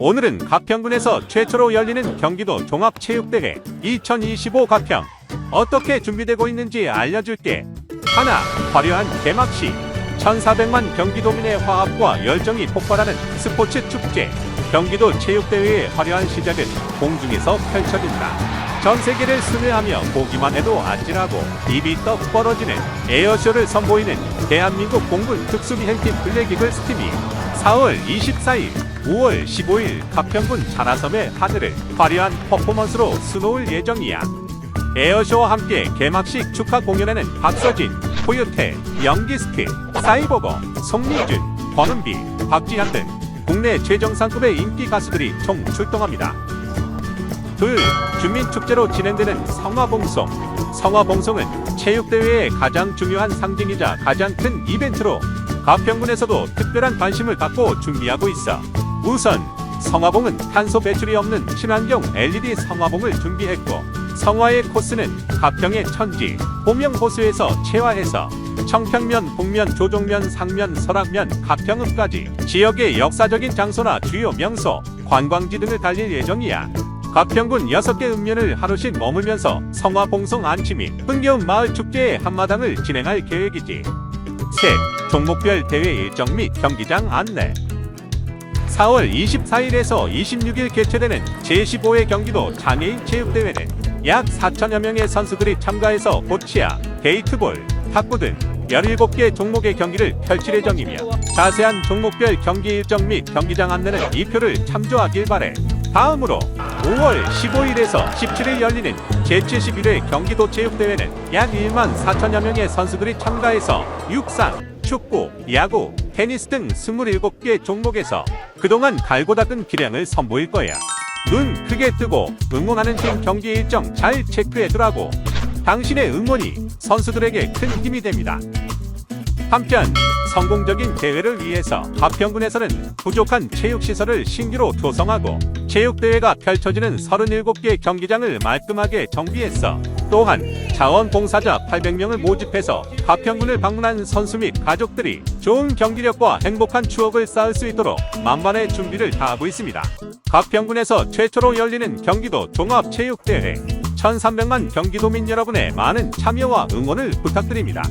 오늘은 가평군에서 최초로 열리는 경기도 종합체육대회 2025 가평 어떻게 준비되고 있는지 알려줄게. 하나, 화려한 개막식. 1400만 경기도민의 화합과 열정이 폭발하는 스포츠 축제. 경기도 체육대회의 화려한 시작은 공중에서 펼쳐진다. 전 세계를 순회하며 보기만 해도 아찔하고 입이 떡 벌어지는 에어쇼를 선보이는 대한민국 공군 특수비행팀 블랙이글스 팀이 4월 24일, 5월 15일 가평군 자라섬의 하늘을 화려한 퍼포먼스로 수놓을 예정이야. 에어쇼와 함께 개막식 축하 공연에는 박서진, 코요태, 영기스트, 사이버거, 송민준, 권은비, 박지현 등 국내 최정상급의 인기 가수들이 총 출동합니다. 둘, 주민축제로 진행되는 성화봉송. 성화봉송은 체육대회의 가장 중요한 상징이자 가장 큰 이벤트로 가평군에서도 특별한 관심을 갖고 준비하고 있어. 우선 성화봉은 탄소 배출이 없는 친환경 LED 성화봉을 준비했고 성화의 코스는 가평의 천지 보명호수에서 체화해서 청평면, 북면, 조종면, 상면, 설악면, 가평읍까지 지역의 역사적인 장소나 주요 명소, 관광지 등을 달릴 예정이야. 가평군 6개 읍면을 하루씩 머물면서 성화 봉송 안치 및 흥겨운 마을 축제의 한마당을 진행할 계획이지. 셋, 종목별 대회 일정 및 경기장 안내. 4월 24일에서 26일 개최되는 제15회 경기도 장애인 체육대회는 약 4천여 명의 선수들이 참가해서 보치아, 게이트볼, 탁구 등 17개 종목의 경기를 펼칠 예정이며 자세한 종목별 경기 일정 및 경기장 안내는 이 표를 참조하길 바래. 다음으로 5월 15일에서 17일 열리는 제71회 경기도 체육대회는 약 1만 4천여 명의 선수들이 참가해서 육상, 축구, 야구, 테니스 등 27개 종목에서 그동안 갈고 닦은 기량을 선보일 거야. 눈 크게 뜨고 응원하는 팀 경기 일정 잘 체크해두라고. 당신의 응원이 선수들에게 큰 힘이 됩니다. 한편 성공적인 대회를 위해서 가평군에서는 부족한 체육시설을 신규로 조성하고 체육대회가 펼쳐지는 37개 경기장을 말끔하게 정비했어. 또한 자원봉사자 800명을 모집해서 가평군을 방문한 선수 및 가족들이 좋은 경기력과 행복한 추억을 쌓을 수 있도록 만반의 준비를 다하고 있습니다. 가평군에서 최초로 열리는 경기도 종합체육대회 1300만 경기도민 여러분의 많은 참여와 응원을 부탁드립니다.